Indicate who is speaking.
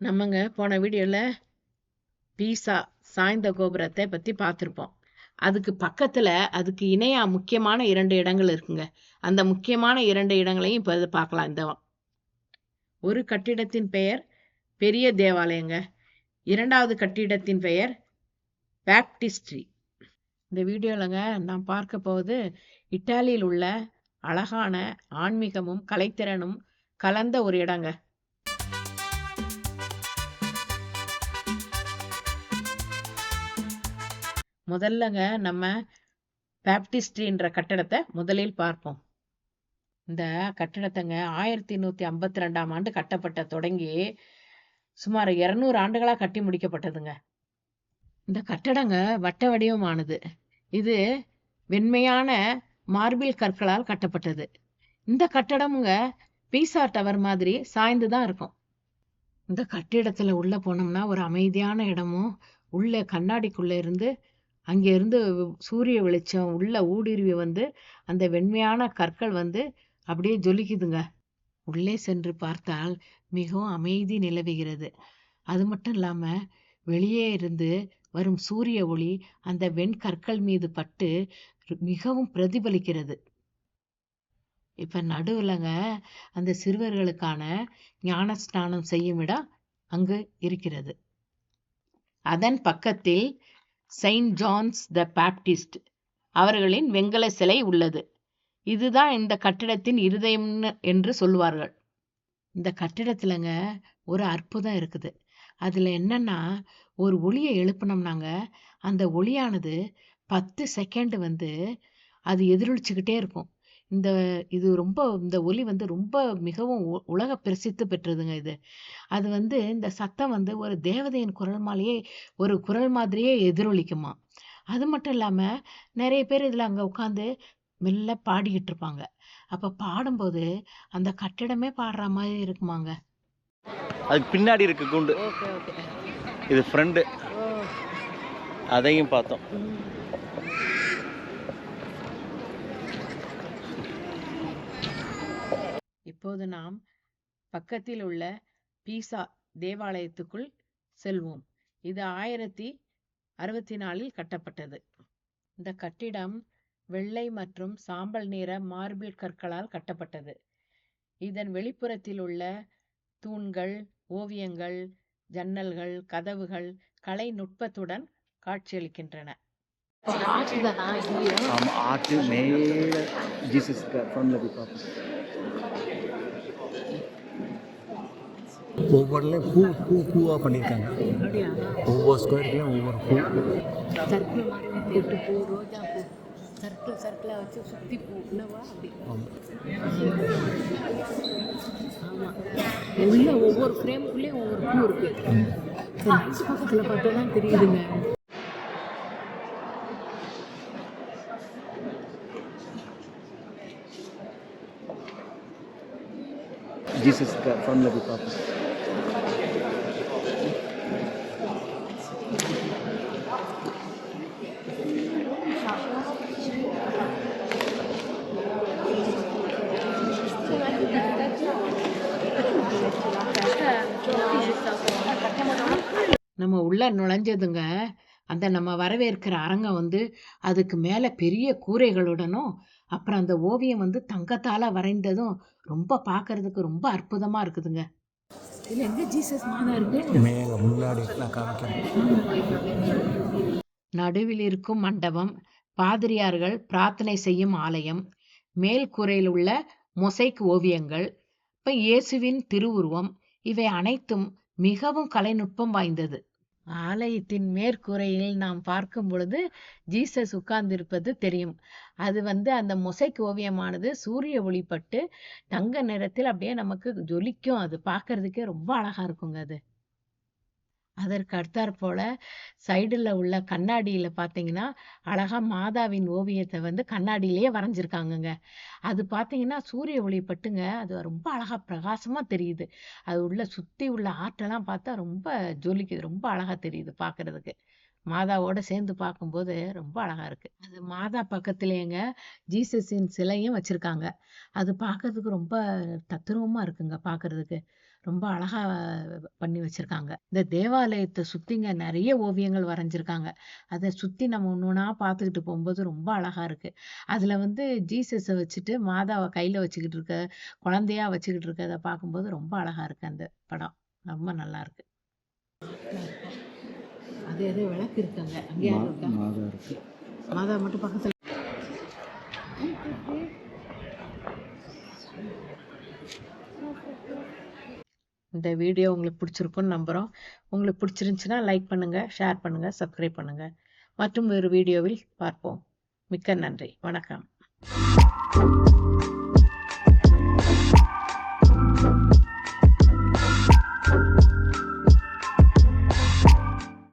Speaker 1: நம்மங்க போன வீடியோவில் பீஸா சாய்ந்த கோபுரத்தை பற்றி பார்த்துருப்போம் அதுக்கு பக்கத்தில் அதுக்கு இணையாக முக்கியமான இரண்டு இடங்கள் இருக்குங்க. அந்த முக்கியமான இரண்டு இடங்களையும் இப்போ இதை பார்க்கலாம் இந்த ஒரு கட்டிடத்தின் பெயர் பெரிய தேவாலயங்க. இரண்டாவது கட்டிடத்தின் பெயர் பேப்டிஸ்ட்ரி. இந்த வீடியோவிலங்க நான் பார்க்க போவது இட்டாலியில் உள்ள அழகான ஆன்மீகமும் கலைத்திறனும் கலந்த ஒரு இடங்க. முதல்லங்க நம்ம பேப்டிஸ்ட்ரின்ற கட்டடத்தை முதலில் பார்ப்போம். இந்த கட்டடத்தைங்க ஆயிரத்தி நூற்றி ஐம்பத்தி ரெண்டாம் ஆண்டு கட்டப்பட்ட தொடங்கி சுமார் இரநூறு ஆண்டுகளாக கட்டி முடிக்கப்பட்டதுங்க. இந்த கட்டடங்க வட்ட வடிவமானது. இது வெண்மையான மார்பிள் கற்களால் கட்டப்பட்டது. இந்த கட்டடமுங்க பீசா டவர் மாதிரி சாய்ந்து தான் இருக்கும். இந்த கட்டிடத்துல உள்ள போனோம்னா ஒரு அமைதியான இடமும் உள்ளே கண்ணாடிக்குள்ளே இருந்து அங்கே இருந்து சூரிய வெளிச்சம் உள்ள ஊடுருவி வந்து அந்த வெண்மையான கற்கள் வந்து அப்படியே ஜொலிக்குதுங்க. உள்ளே சென்று பார்த்தால் மிகவும் அமைதி நிலவுகிறது. அது மட்டும் இல்லாமல் வெளியே இருந்து வரும் சூரிய ஒளி அந்த வெண்கற்கள் மீது பட்டு மிகவும் பிரதிபலிக்கிறது. இப்போ நடுவில்ங்க அந்த சிறுவர்களுக்கான ஞான ஸ்நானம் செய்யும் இடம் அங்கு இருக்கிறது. அதன் பக்கத்தில் செயின்ட் ஜான்ஸ் த பேப்டிஸ்ட் அவர்களின் வெங்கல சிலை உள்ளது. இதுதான் இந்த கட்டிடத்தின் இருதயம்னு என்று சொல்லுவார்கள். இந்த கட்டிடத்துலங்க ஒரு அற்புதம் இருக்குது. அதில் என்னன்னா ஒரு ஒளியை எழுப்பினோம்னாங்க. அந்த ஒளியானது பத்து செகண்ட் வந்து அது எதிரொலிச்சுக்கிட்டே இருக்கும். இந்த இது ரொம்ப இந்த ஒலி வந்து ரொம்ப மிகவும் உ- உலக பிரசித்தி பெற்றதுங்க இது. அது வந்து இந்த சத்தம் வந்து ஒரு தேவதையின் குரல் மாதிரியே ஒரு குரல் மாதிரியே எதிரொலிக்குமா. அது மட்டும் இல்லாம நிறைய பேர் இதுல அங்க உட்காந்து மெல்ல பாடிக்கிட்டு இருப்பாங்க. அப்ப பாடும்போது அந்த கட்டிடமே பாடுற மாதிரி இருக்குமாங்க.
Speaker 2: அதுக்கு பின்னாடி இருக்கு குண்டு.
Speaker 1: Okay okay.
Speaker 2: இது ஃப்ரெண்டு. அதையும் பார்த்தோம்.
Speaker 1: இப்போது நாம் பக்கத்தில் உள்ள பீசா தேவாலயத்துக்குள் செல்வோம். இது ஆயிரத்தி அறுபத்தி நாலில் கட்டப்பட்டது. இந்த கட்டிடம் வெள்ளை மற்றும் சாம்பல் நிற மார்பிள் கற்களால் கட்டப்பட்டது. இதன் வெளிப்புறத்தில் உள்ள தூண்கள் ஓவியங்கள் ஜன்னல்கள் கதவுகள் கலை நுட்பத்துடன் காட்சியளிக்கின்றன.
Speaker 2: ஜீசஸ் ஃப்ரண்டில் போய் பார்ப்போம் ஒவ்வொருலையும் பூ பூ பூவாக பண்ணியிருக்காங்க. ஒவ்வொரு ஸ்கொயருக்குலையும் ஒவ்வொரு பூ
Speaker 1: சர்க்கிள் மாதிரி போட்டு பூ ரோஜா பூ சர்க்கிள் சர்க்கிளாக வச்சு சுற்றி பூ என்னவா அப்படி.
Speaker 2: ஆமாம்
Speaker 1: உள்ள ஒவ்வொரு ஃப்ரேமுக்குள்ளேயும் ஒவ்வொரு பூ இருக்கு. லைட் பக்கத்தில் பார்த்தா தான் தெரியுதுங்க
Speaker 2: ஜீசஸ் ஃப்ரண்டில் போய் பார்ப்போம்
Speaker 1: நம்ம உள்ள நுழைஞ்சதுங்க. அந்த நம்ம வரவேற்கிற அரங்கம் வந்து அதுக்கு மேலே பெரிய கூரைகளுடனும் அப்புறம் அந்த ஓவியம் வந்து தங்கத்தால வரைந்ததும் ரொம்ப பார்க்கறதுக்கு ரொம்ப அற்புதமா இருக்குதுங்க. இதுல எங்க ஜீசஸ் மாதா இருக்கு?
Speaker 2: மேலே முன்னாடி நான் காமிக்கிறேன்.
Speaker 1: நடுவில் இருக்கும் மண்டபம் பாதிரியார்கள் பிரார்த்தனை செய்யும் ஆலயம் மேல் கூரையில் உள்ள மொசைக் ஓவியங்கள் இப்ப இயேசுவின் திருவுருவம் இவை அனைத்தும் மிகவும் கலைநுட்பம் வாய்ந்தது. ஆலயத்தின் மேற்கூரையில் நாம் பார்க்கும் பொழுது ஜீசஸ் உட்கார்ந்திருப்பது தெரியும். அது வந்து அந்த மொசைக் ஓவியமானது சூரிய ஒளிப்பட்டு தங்க நிறத்தில் அப்படியே நமக்கு ஜொலிக்கும். அது பார்க்கறதுக்கே ரொம்ப அழகா இருக்குங்க அது. அதற்கு அடுத்தாற் போல சைடில் உள்ள கண்ணாடியில் பார்த்தீங்கன்னா அழகா மாதாவின் ஓவியத்தை வந்து கண்ணாடியிலேயே வரைஞ்சிருக்காங்கங்க. அது பார்த்தீங்கன்னா சூரிய ஒளி பட்டுங்க. அது ரொம்ப அழகாக பிரகாசமாக தெரியுது. அது உள்ள சுற்றி உள்ள ஆற்றெல்லாம் பார்த்தா ரொம்ப ஜொலிக்குது. ரொம்ப அழகாக தெரியுது பார்க்குறதுக்கு மாதாவோட சேர்ந்து பார்க்கும்போது ரொம்ப அழகாக இருக்குது அது மாதா பக்கத்துலேயேங்க ஜீசஸின் சிலையும் வச்சுருக்காங்க. அது பார்க்கறதுக்கு ரொம்ப தத்ரூபமாக இருக்குங்க பார்க்குறதுக்கு ரொம்ப அழகா பண்ணி வச்சிருக்காங்க. இந்த தேவாலயத்த சுத்திங்க நெறைய ஓவியங்கள் வரைஞ்சிருக்காங்க. அத சுத்தி நம்ம ஒண்ணு ஒண்ணா பார்த்துக்கிட்டு போம்போது ரொம்ப அழகா இருக்கு. அதுல வந்து ஜீசஸ வச்சுட்டு மாதாவ கையில வச்சுக்கிட்டு இருக்க, குழந்தையா வச்சுக்கிட்டு இருக்கத பார்க்கும்போது ரொம்ப அழகா இருக்கு அந்த படம். ரொம்ப நல்லா இருக்கு. அது ஏதோ விளக்கு இருக்கு அங்க.
Speaker 2: மாதா
Speaker 1: மட்டும் பக்கத்துல இந்த வீடியோ உங்களுக்கு பிடிச்சிருக்குன்னு நம்புகிறோம் உங்களுக்கு பிடிச்சிருந்துச்சுன்னா லைக் பண்ணுங்க, ஷேர் பண்ணுங்க, சப்ஸ்கிரைப் பண்ணுங்க. மற்றும் ஒரு வீடியோவில் பார்ப்போம். மிக்க நன்றி. வணக்கம்.